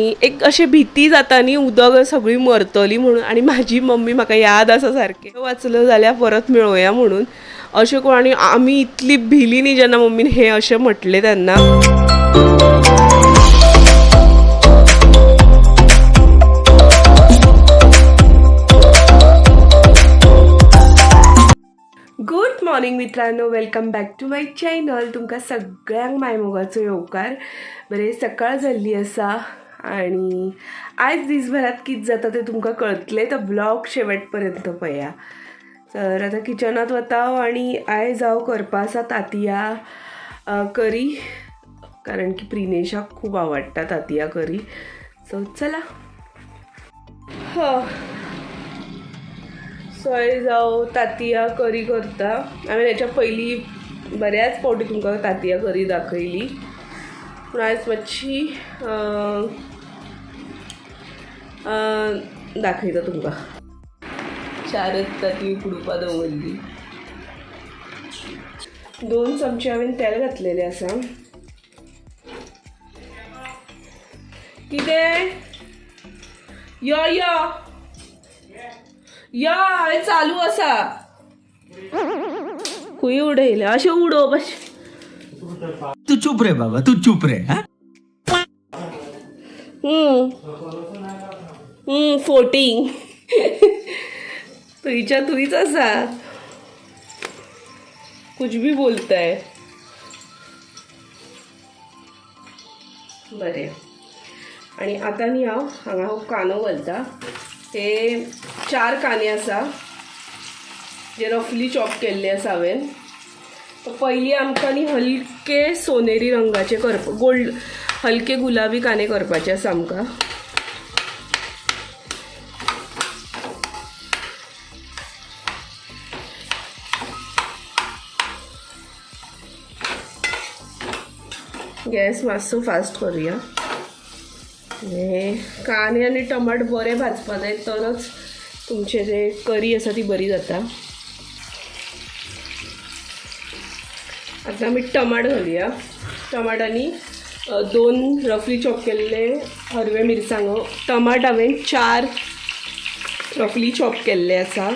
एक अशी भीती जाता न्ही उदक सगळी मरतली म्हणून आणि माझी मम्मी म्हाका याद आसा सारकें वाचलं जाल्यार परत मेळोया म्हणून. अशें कोण आणि आमी इतली भिली न्ही जेन्ना मम्मीन हें अशें म्हटलें तेन्ना. गुड मॉर्निंग मित्रांनो. Welcome back to my channel तुमकां सगळ्यांक मायमोगाचो येवकार. बरें सकाळ जाल्ली आसा. आनी आयज दिसभरात कितें जाता तें तुमकां कळतले तर ब्लॉग शेवट पर्यंत पळया तर आतां किचनात वता आनी आयज हांव करपा आसा तांतयां करी. कारण की प्रिनेशाक खूब आवडटा तांतयां करी. सो चला. ह. सो आयज हांव तांतयां करी करता. हांवें हेच्या पयलीं बऱ्याच फावटी तुमकां तांतयां करी दाखयली. पूण आयज मातशी दाखयता तुमकां. चारच तांतयां उकडुपा दवरली दोन चमचे हांवें तेल घातलेलें आसा कितें यो यो. या हांवें चालू आसा खूंय उडयले. अशें उडोवप अशें तू चुप रे बाबा तू चुप रे हाँ? हम्म. फोर्टीन. फोटींग तुईच्या तुईच असा. कुछ भी बोलताय. बरें. आणि आता न्ही हांव हांगा हो हांव कांदो घालता. हे चार कांदे आसा जे रफली चॉप केल्ले आसा हांवें पहिली पयलीं आमकां न्ही हलके सोनेरी रंगाचे करप गोल्ड हलके गुलाबी काने करपाचे आसा आमकां. गॅस मातसो फास्ट करूया. कांदे आनी टमाट बरे भाजपा जाय तरच तुमचे जे करी आसा ती बरी जाता आतां आमी टमाट घालया. टमाटांनी दोन रफली चॉप केल्ले हरवे मिरसांगो. टमाट हांवें चार रफली चॉप केल्ले आसा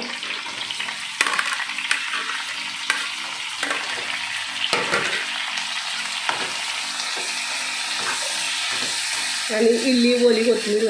आनी इल्ली ओली कोथमीर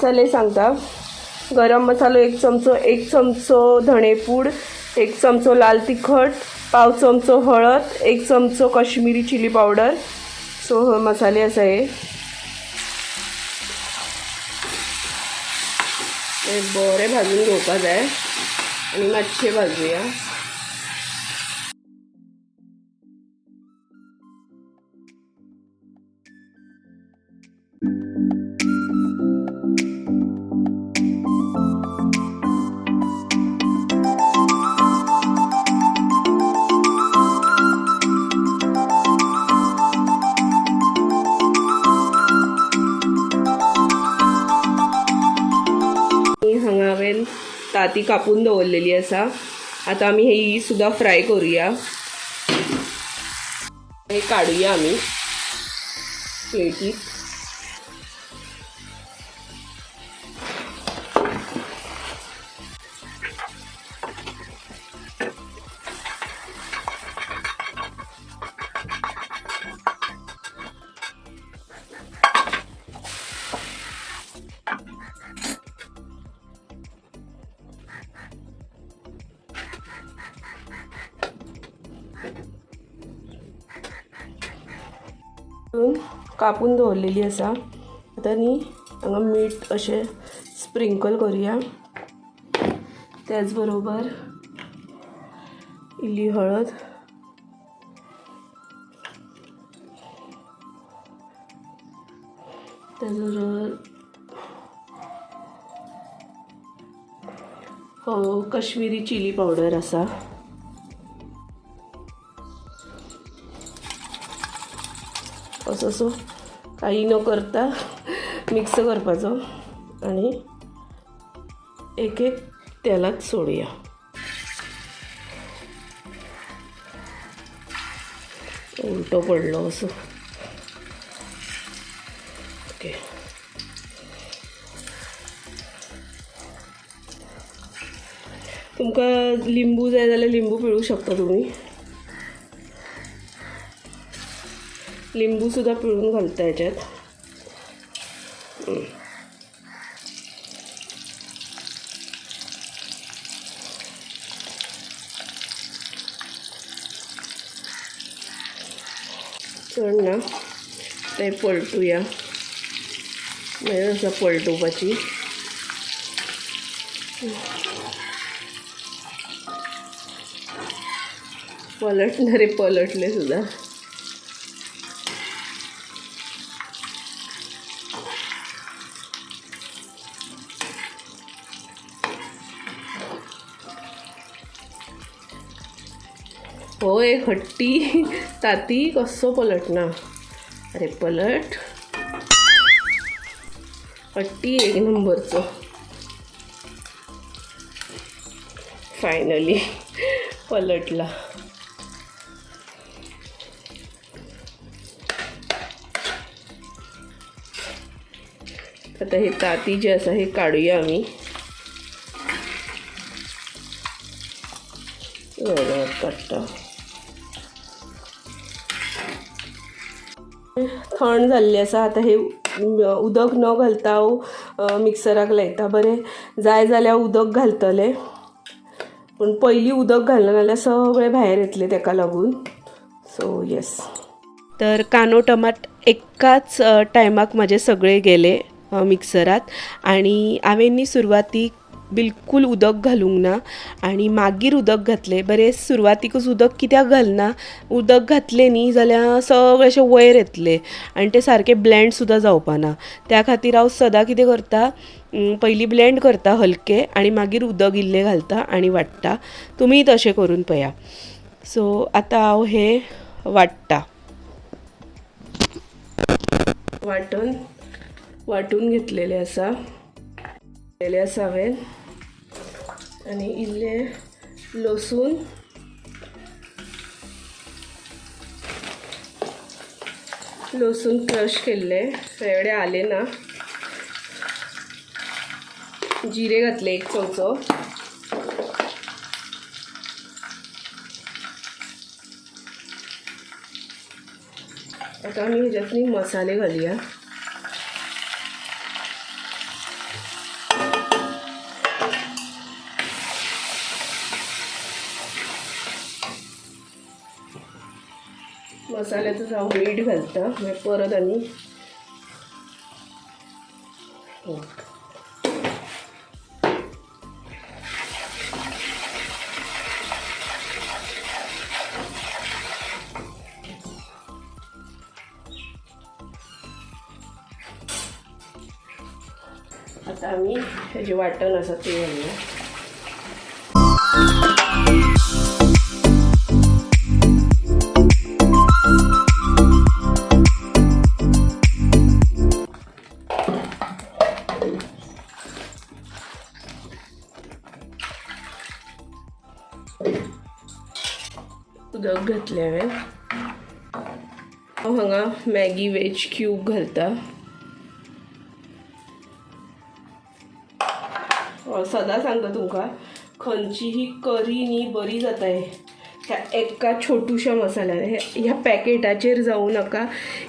मसाले सांगता. गरम मसालो एक चमचो एक चमचो धणेपूड एक चमचो लाल तिखट पाव चमचो हळद एक चमचो कश्मीरी चिली पावडर. सो मसाले आसा हे. बरे भाजून घेवपा जाय. आनी मातशे भाजूया. ताती कापून दवरलेली आसा आतां आमी ही सुद्दां फ्राय करुया. हे काडुया आमी प्लेटीत कापून दवरलेली आसा आतां न्ही हांगा मीठ अशें स्प्रिंकल करुया. त्याच बरोबर इल्ली हळद. त्याचबरोबर हो, कश्मीरी चिली पावडर आसा करपाचो असो काही न करता मिक्स करपाचो. आणि एक एक तेलात सोडूया. उलटो पडलो असो. ओके. तुमकां लिंबू जाय जाल्यार लिंबू पिळू शकता तुम्ही. लिंबूसुद्धा पिळून घालता याच्यात. हम्म. चड ना ते पलटूया. म्हणजे असं पलटोवपाची पलटणारे पलटले सुद्धा हो एक हट्टी ताती कसो पलटना? अरे पलट. हट्टी एक नंबरचो. फायनली पलटला. आता हे ताती जे आसा हे काढूया आम्ही. वेगळ्यात थंड जाल्ली आसा आतां हे उदक न घालता हांव मिक्सराक लायता. बरें? जाय जाल्यार उदक घालतलें. पूण पयलीं उदक घालना जाल्यार सगळें भायर येतलें ताका लागून. सो येस तर कानो टमाट एकाच टायमाक म्हाजे सगळे गेले मिक्सरात आणि हांवें न्ही सुरवातीक बिलकुल उदक घालूंक ना. आणि मागीर उदक घातलें बरें सुरवातीकूच उदक कित्याक घालना? उदक घातलें न्ही जाल्यार सगळें अशें वयर येतलें. आनी तें सारकें ब्लेंड सुद्दां जावपाना त्या खातीर हांव सदां कितें करता? पयलीं ब्लेंड करता हलकें आनी मागीर उदक इल्लें घालता आनी वाडटा. तुमीय तशें करून पया. सो आतां हांव हें वाडटा. वाटून वाटून घेतलेले आसा. घेतलेले आसा हांवें आनी इल्लें लसूण. लसूण क्रश केले एवढे आले ना. जिरे घातले एक चमचो. आता आमी ह्याच्यातनी मसाले घालूया. मसाल्याचं जाऊ मीठ घालता. मागीर परत आणि आता आम्ही हे जे वाटण असं ते घालूया. उदक हांवें हांव हांगा मॅगी वेज क्यूब घालता. हय, सदां सांगता तुमकां खंयचीही करी न्ही बरी जाताय. ह्या एका छोटूशा मसाल्यान. ह्या पॅकेटाचेर जावं नाका.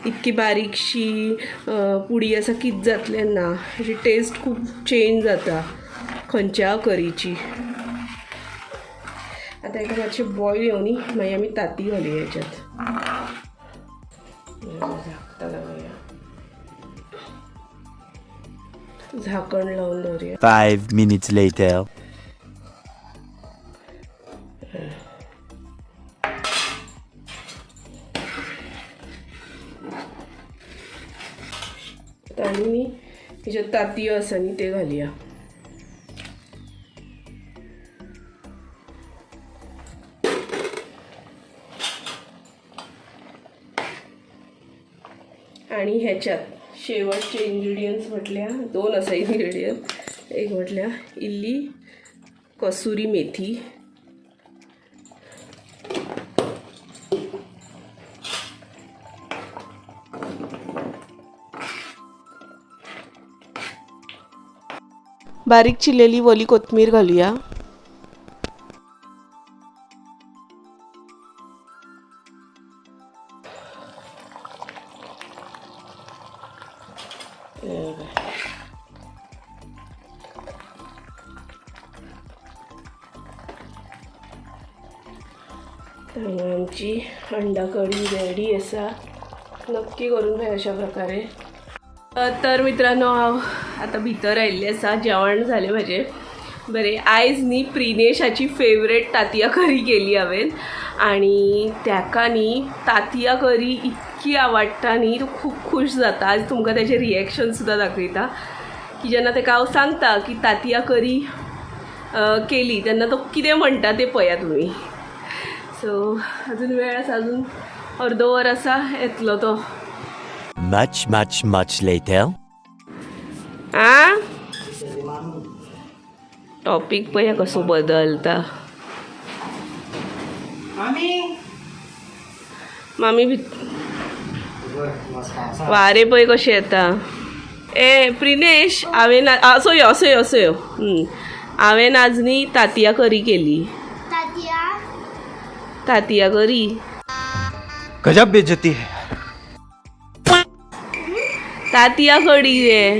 इतकी बारीकशी पुडी आसा कित जातलें ना. हेची टेस्ट खूब चेंज जाता खंयच्या करीची. आता एका मातशें बॉयल येवनी मागीर आमी ताती घालुया हेच्यात झाकता लावया झाकण लावून दवरुया later. आता आमी न्ही हेज्यात तांतयो आसा न्ही ते घालुया. आणि ह्याच्यात शेवटचे इन्ग्रेडियंट्स म्हटल्या दोन असा इन्ग्रेडियंट एक म्हटल्या इल्ली कसुरी मेथी. बारीक चिरलेली वली कोथमीर घालूया. त्यामुळे आमची अंडा कढी रेडी असा. नक्की करून घ्या अशा प्रकारे. तर मित्रांनो हांव आतां भितर आयिल्लें आसा जेवण जालें म्हजें बरें आयज न्ही प्रिनेशाची फेवरेट तांतयां करी केली हांवें आनी ताका न्ही तांतयां करी इतकी आवडटा न्ही तो खूब खूश जाता. आज तुमकां तेजें रिएक्शन सुद्दां दाखयता की जेन्ना ताका हांव सांगता की तांतयां करी केली तेन्ना तो कितें म्हणटा तें पळया तुमी सो अजून वेळ आसा अजून अर्द वर आसा येतलो तो. Much, much, much later. आ? टॉपिक पळया कसो बदलता? मामी भी वारे पळय कशें येता? ए प्रिनेश हांवें आ- असो यो असो यो असो यो हं. हांवें आज न्ही तांतयां करी केली. तातिया? तांतयां करी. गजब बेइज्जती है। तांतयां कडी रे.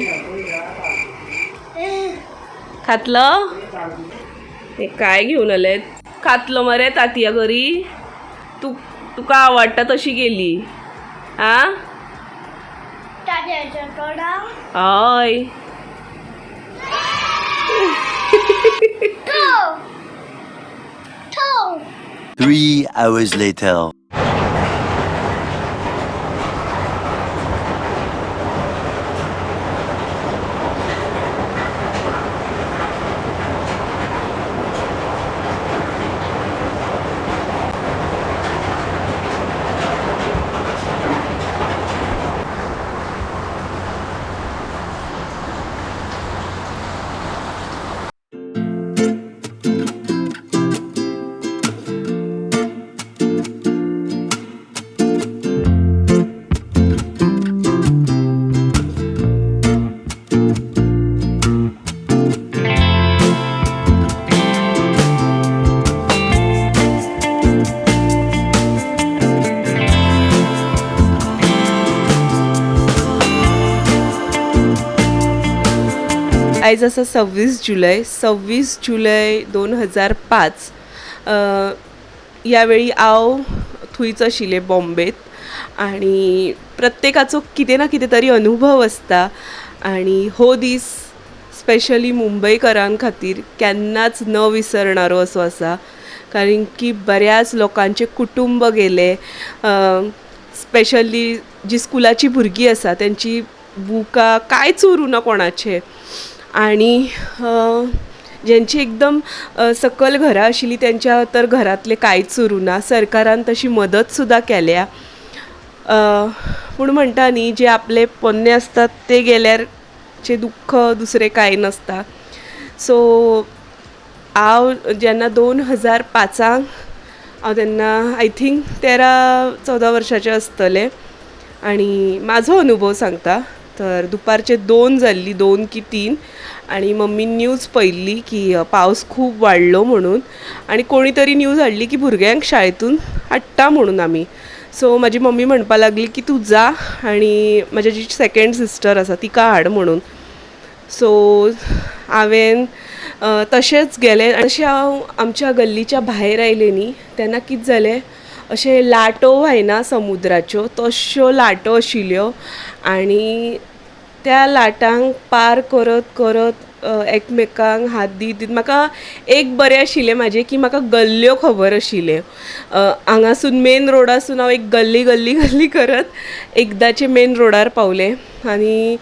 खातलो? हे काय घेऊन आले खातलो मरे तांतयां करी. तू तुका आवडटा तशी गेली Huh? Ôi. Two. Two. Three hours later. आयज आसा सव्वीस जुलय सव्वीस जुलय दोन हजार पांच. यावेळी हांव थंयच आशिल्लें बॉम्बेत आनी प्रत्येकाचो कितें ना कितें तरी अनुभव आसता आनी हो दीस स्पेशली मुंबयकारां खातीर केन्नाच न विसरणारो असो आसा कारण की बऱ्याच लोकांचे कुटुंब गेले स्पेशली जी स्कुलाची भुरगीं आसा तेंची बुकां कांयच उरूं ना कोणाचें? आनी ज्यांची जेंची एकदम सकल घरां आशिल्लीं तेंच्या तर घरांतलें कांयच उरूं ना. सरकारान तशी मदत सुद्दां केल्या. पूण म्हणटा न्ही जे आपले पोन्ने आसतात ते गेल्यार चे दुख्ख दुसरें कांय नासता. सो हांव जेन्ना दोन हजार पांचांक हांव तेन्ना आय थिंक तेरा चवदा वर्साचें आसतलें आनी म्हाजो अनुभव सांगता तर दुपारचे दोन जाल्ली दोन की तीन. आनी मम्मीन न्यूज पळयल्ली की पावस खूब वाडलो म्हणून. आनी कोणी तरी न्यूज हाडली की भुरग्यांक शाळेतून हाडटा म्हणून आमी सो म्हाजी मम्मी म्हणपा लागली की तूं जा आनी म्हाजी जी सेकेंड सिस्टर आसा तिका हाड म्हणून. सो हांवें तशेंच गेलें. अशें हांव आमच्या गल्लीच्या भायर आयलें न्ही तेन्ना कितें जालें अशे लाटो व्हायना समुद्राच्यो तश्यो लाटो आशिल्ल्यो आनी त्या लाटांक पार करत करत एकमेकांक हात दीत दीत म्हाका एक बरें आशिल्लें म्हाजें की म्हाका गल्ल्यो खबर आशिल्ल्यो. हांगासून मेन रोडासून हांव एक गल्ली गल्ली गल्ली करत एकदांचे मेन रोडार पावलें आनी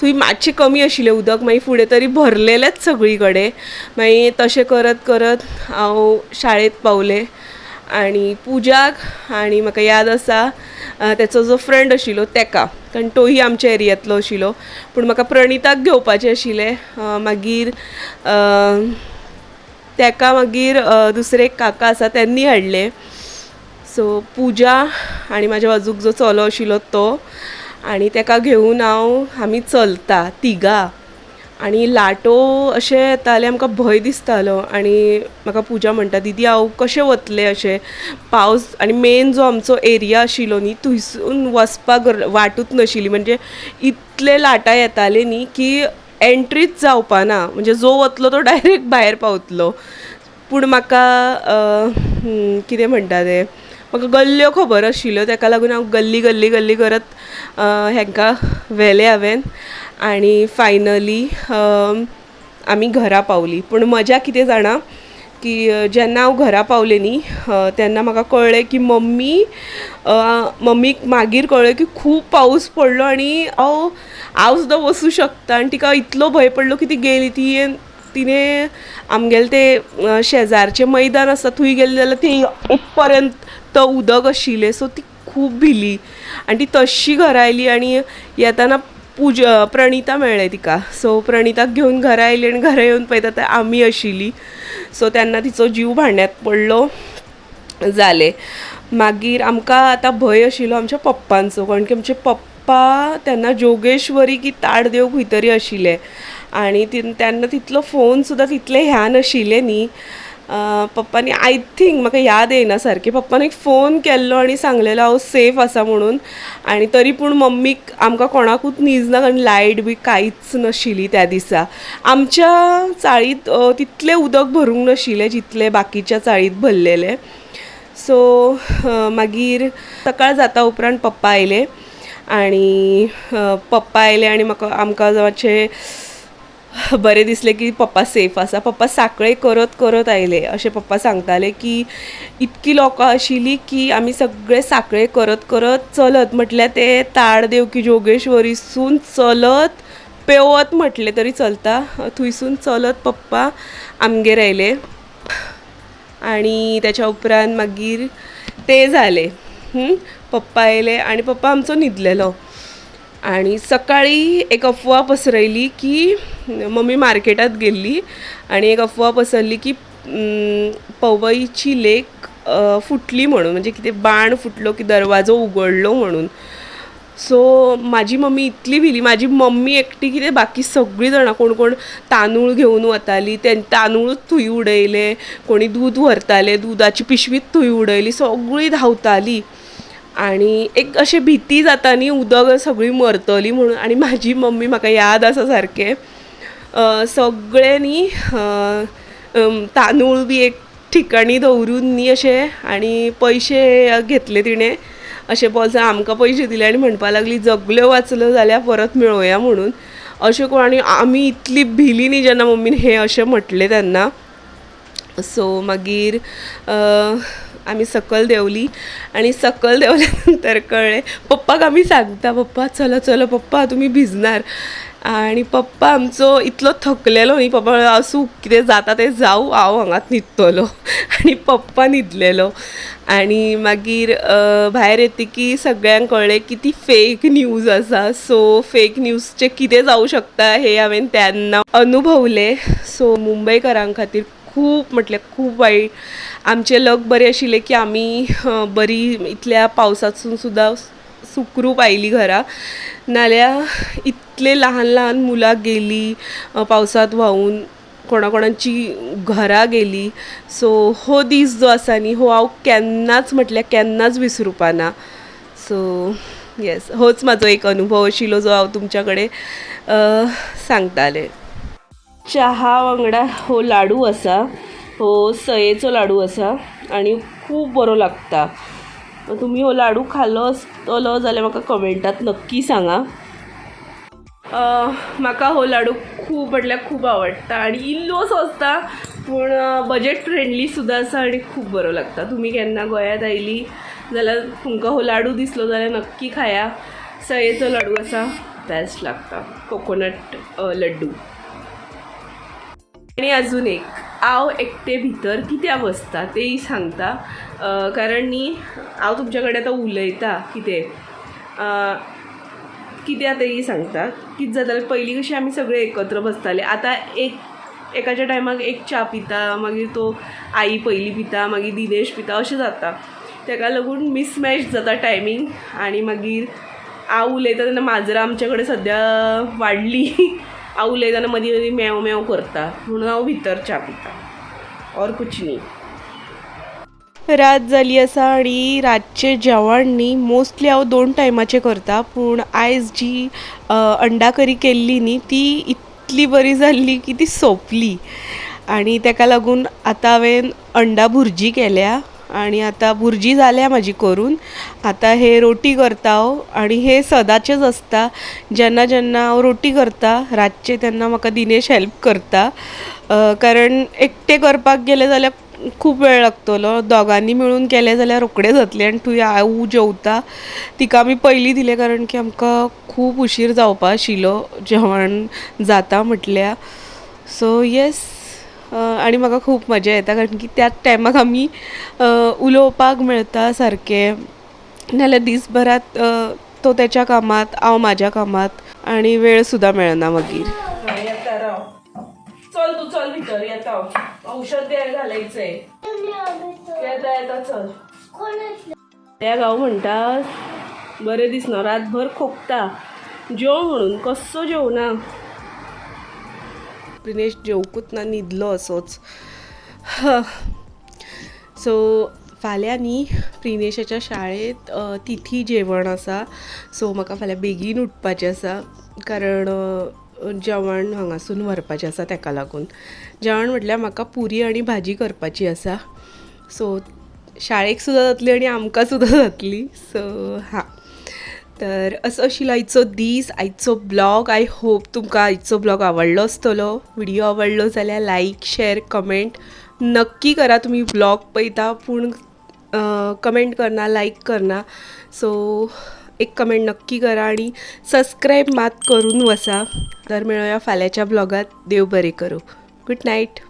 थंय मातशें कमी आशिल्लें उदक मागीर फुडें तरी भरलेलेंच सगळी कडेन मागीर तशें करत करत हांव शाळेंत पावलें. आणि पूजाक आणि म्हाका याद आसा त्याचो तेचो जो फ्रेंड आशिल्लो तेका कारण तोही आमच्या एरियांतलो आशिल्लो हो. पूण म्हाका प्रणिताक घेवपाचें आशिल्लें मागीर तेका मागीर दुसरे एक काका आसा त्यांनी हाडले. सो पुजा आणि म्हाज्या बाजूक जो चलो आशिल्लो हो तो. आणि तेका घेवन हांव आमी चलता तिगा आणि लाटो अशें येताले आमकां भंय दिसतालो आणि म्हाका पूजा म्हणटा दिदी हांव कशें वतलें अशें? पावस आनी मेन जो आमचो एरिया आशिल्लो न्ही थंयसून वचपाक वाटूच नाशिल्ली. म्हणजे इतले लाटा येताले न्ही की एंट्रीच जावपाना म्हणजे जो वतलो तो डायरेक्ट भायर पावतलो. पूण म्हाका कितें म्हणटा ते? म्हाका गल्ल्यो खबर आशिल्ल्यो ताका लागून हांव गल्ली गल्ली गल्ली करत हेंकां व्हेलें हांवें आनी फायनली आमी घरा पावली. पूण मजा कितें जाणा? की जेन्ना हांव घरा पावलें न्ही तेन्ना म्हाका कळ्ळें की मम्मी मम्मीक मागीर कळ्ळें की खूब पावस पडलो आनी हांव हांव सुद्दां वसूं शकता. आनी तिका इतलो भंय पडलो की ती गेली. ती तिणें आमगेलें तें शेजारचें मैदान आसा थंय गेलें जाल्यार ती तो उदक आशिल्लें सो ती खूब भिली. आनी ती तशी घरा आयली आनी येताना पूज प्रणिता मेळ्ळें तिका. सो प्रणिताक घेवन घरा आयली आनी घरा येवन पळयता तर आमी आशिल्ली सो तेन्ना तिचो जीव भांड्यात पडलो. जालें मागीर आमकां आतां भंय आशिल्लो आमच्या पप्पांचो. कारण की आमचे पप्पा तेन्ना जोगेश्वरी की ताडदेव खंय तरी आशिल्लें आनी तेन्ना तितलो फोन सुद्दां तितलें ह्या नाशिल्ले न्ही पप्पानी आय थिंक म्हाका याद येयना सारकी पप्पान एक फोन केल्लो आनी सांगलेलो हांव सेफ आसा म्हणून. आनी तरी पूण मम्मीक आमकां कोणाकूच न्हीज ना कारण लायट बी कांयच नाशिल्ली त्या दिसा. आमच्या चाळीत तितलें उदक भरूंक नाशिल्लें जितलें बाकीच्या चाळीत भरलेलें. सो मागीर सकाळ जाता उपरांत पप्पा आयले. आनी पप्पा आयले आनी म्हाका आमकां मातशें बरें दिसलें की पप्पा सेफ आसा पप्पा साकळे करत करत आयले. अशें पप्पा सांगताले की इतकी लोकां आशिल्लीं की आमी सगळे साकळे करत करत चलत. म्हटल्यार ते ताड देवकी जोगेश्वरीसून चलत पेवत म्हटलें तरी चलता. थंयसून चलत पप्पा आमगेर आयले आणि त्याच्या उपरांत मागीर ते झाले. पप्पा आयले आणि पप्पा आमचो न्हिदलेलो आणि सकाळी एक अफवा पसरयली की मम्मी मार्केटात गेल्ली आणि एक अफवा पसरली की पवईची लेक फुटली म्हणून म्हणजे कितें बाण फुटलो की दरवाजो उगडलो म्हणून. सो माझी मम्मी इतली भिली. माझी मम्मी एकटी कितें बाकी सगळीं जाणां कोण कोण तांदूळ घेवन वतालीं ते तांदूळच थंय उडयले कोणी दूद व्हरताले दुदाची पिशवीच थंय उडयली सगळीं धांवतालीं. आणि एक अशें भीती जाता न्ही उदक सगळीं मरतली म्हणून आनी म्हाजी मम्मी म्हाका याद आसा सारकें अ, सगळे न्ही तांदूळ बी एक ठिकाणी दवरून न्ही अशें आनी पयशे घेतले तिणें अशें बोल्सा आमकां पयशे दिले आनी म्हणपा लागली जगल्यो वाचल्यो जाल्यार परत मेळोया म्हणून. अशें करून आनी आमी इतली भिली न्ही जेन्ना मम्मीन हें अशें म्हटलें तेन्ना सो मागीर आम्ही आमी सकयल देंवली आनी देवल्यानंतर देंवल्या नंतर कळ्ळें पप्पाक आमी सांगता पप्पा चला चलो पप्पा तुमी भिजणार. आनी पप्पा आमचो इतलो थकलेलो न्ही पप्पा असू आसूं कितें जाता तें जाऊ हांव हांगाच न्हिदतलो आनी पप्पा न्हिदलेलो आनी मागीर भायर भायर येतकी सगळ्यांक कळ्ळें की ती फेक न्यूज आसा सो फेक न्यूजचें कितें जावं शकता हें हांवें तेन्ना अनुभवलें. सो मुंबयकारां खातीर खूब म्हटल्यार खूब वायट आमचें लक बरें आशिल्लें की आमी बरी इतल्या पावसासून सुद्दां सुखरूप आयली घरा. नाल्यार इतले ल्हान ल्हान मुलां गेलीं पावसात पावसांत व्हांवून कोणाकोणाची घरां गेलीं. सो हो दीस जो आसा न्ही हो हांव केन्नाच म्हटल्यार केन्नाच विसरुपाना सो येस होच म्हाजो एक अनुभव आशिल्लो जो हांव तुमच्या कडेन सांगतालें. चहा वांगडा हो लाडू आसा हो सयेचो लाडू आसा आनी खूब बरो लागता. तुमी हो लाडू खाल्लो आसतलो जाल्यार म्हाका कमेंटात नक्की सांगा. म्हाका हो लाडू खूब म्हटल्यार खूब आवडटा आनी इल्लोसो आसता पूण बजेट फ्रेंडली सुद्दां आसा आनी खूब बरो लागता. तुमी केन्ना गोंयांत आयली जाल्यार तुमकां हो लाडू दिसलो जाल्यार नक्की खाया. सयेचो लाडू आसा बेस्ट लागता. कोकोनट लड्डू. आणि अजून एक हांव एकटे भितर कित्याक बसता तेय सांगता. कारण न्ही हांव तुमचे कडेन आतां उलयता कितें अ, कित्याक तेय सांगता कितें जातालें पयलीं कशी आमी सगळे एकत्र बसताले. आतां एक एकाच्या टायमाक एक च्या पिता मागीर तो आई पयलीं पिता मागीर दिनेश पिता अशें जाता. तेका लागून मिसमॅच जाता टायमींग आनी मागीर हांव उलयता तेन्ना माजरां आमचे कडेन सद्या वाडली हांव जाणं मदीं मदीं म्याव म्याव करता म्हणून हांव भितर च्या पिता. और कुछ न्ही. रात जाली आसा आनी रातचें जेवण न्ही मोस्टली हांव दोन टायमाचें करता पूण आयज जी अंडा करी केल्ली न्ही ती इतली बरी जाल्ली की ती सोंपली. आनी ताका लागून आतां हांवें अंडा भुर्जी केल्या. आनी आतां भुर्जी जाल्या म्हाजी करून. आतां हे रोटी करता हांव आनी हे सदांचेच आसता जेन्ना जेन्ना हांव रोटी करता रातचे तेन्ना म्हाका दिनेश हेल्प करता. कारण एकटें करपाक गेलें जाल्यार खूब वेळ लागतलो. दोगांनी मेळून केले जाल्यार रोखडें जातलें आनी थंय हांव जेवता. तिका आमी पयलीं दिलें कारण की आमकां खूब उशीर जावपा आशिल्लो. जेवण जाता म्हटल्या. सो येस आनी म्हाका खूब मजा येता कारण की त्याच टायमाक आमी उलोवपाक मेळटा सारकें नाल्यार दिसभरात तो तेच्या कामात हांव म्हाज्या कामात आनी वेळ सुद्दां मेळना मागीर. चल तू चल भितर येता औषध द्यायला घालायचंय. येता येता चल. त्या गांव म्हणटा बरें दिसना रातभर खोकता. जेव म्हणून कसो जेवना प्रिनेश जेवकूच ना न्हिदलो असोच सो फाल्यां न्ही प्रिनेशाच्या शाळेंत तिथी जेवण आसा सो म्हाका फाल्यां बेगीन उठपाचें आसा कारण जेवण हांगासून व्हरपाचें आसा ताका लागून. जेवण म्हटल्यार म्हाका पुरी आनी भाजी करपाची आसा सो शाळेक सुद्दां जातली आनी आमकां सुद्दां जातली. सो हां. तर असो आशिल्लो आयचो दीस आयचो ब्लॉग. आय होप तुमकां आयचो ब्लॉग आवडलो आसतलो व्हिडिओ आवडलो जाल्यार लायक शेअर कमेंट नक्की करा तुम्ही ब्लॉग पळयता पूण कमेंट करना लायक करना. सो एक कमेंट नक्की करा आणि सबस्क्राईब मात करून वसा. तर मिळूया फाल्याच्या ब्लॉगात देव बरें करूं. Good night